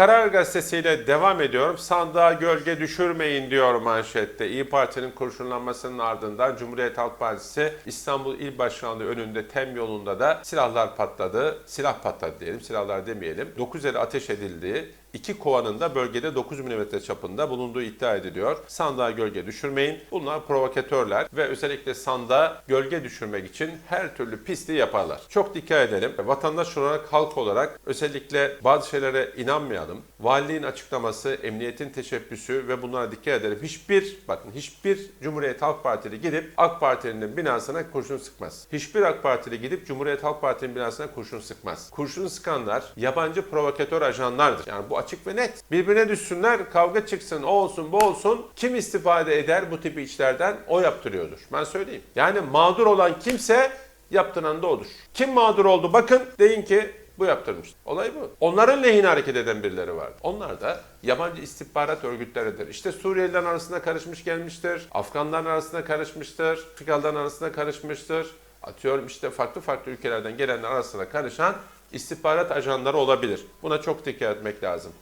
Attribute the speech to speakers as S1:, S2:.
S1: Karar Gazetesi'yle devam ediyorum. Sandığa gölge düşürmeyin diyor manşette. İyi Parti'nin kurşunlanmasının ardından Cumhuriyet Halk Partisi İstanbul İl Başkanlığı önünde tem yolunda da silahlar patladı. Silah patladı diyelim, silahlar demeyelim. 9 el ateş edildi. İki kovanın da bölgede 9 mm çapında bulunduğu iddia ediliyor. Sandığa gölge düşürmeyin. Bunlar provokatörler ve özellikle sandığa gölge düşürmek için her türlü pisliği yaparlar. Çok dikkat edelim. Vatandaş olarak, halk olarak özellikle bazı şeylere inanmayalım. Valiliğin açıklaması, emniyetin teşebbüsü ve bunlara dikkat edelim. Hiçbir, bakın hiçbir Cumhuriyet Halk Partili gidip AK Parti'nin binasına kurşun sıkmaz. Hiçbir AK Partili gidip Cumhuriyet Halk Parti'nin binasına kurşun sıkmaz. Kurşun sıkanlar yabancı provokatör ajanlardır. Yani bu açık ve net. Birbirine düşsünler, kavga çıksın, o olsun, bu olsun. Kim istifade eder bu tip işlerden? O yaptırıyordur. Ben söyleyeyim. Yani mağdur olan kimse yaptıran da odur. Kim mağdur oldu? Bakın deyin ki bu yaptırmış. Olay bu. Onların lehine hareket eden birileri var. Onlar da yabancı istihbarat örgütleridir. İşte Suriyelilerin arasında karışmış gelmiştir. Afganların arasında karışmıştır. Afrikalıların arasında karışmıştır. Atıyorum işte farklı farklı ülkelerden gelenler arasında karışan istihbarat ajanları olabilir. Buna çok dikkat etmek lazım.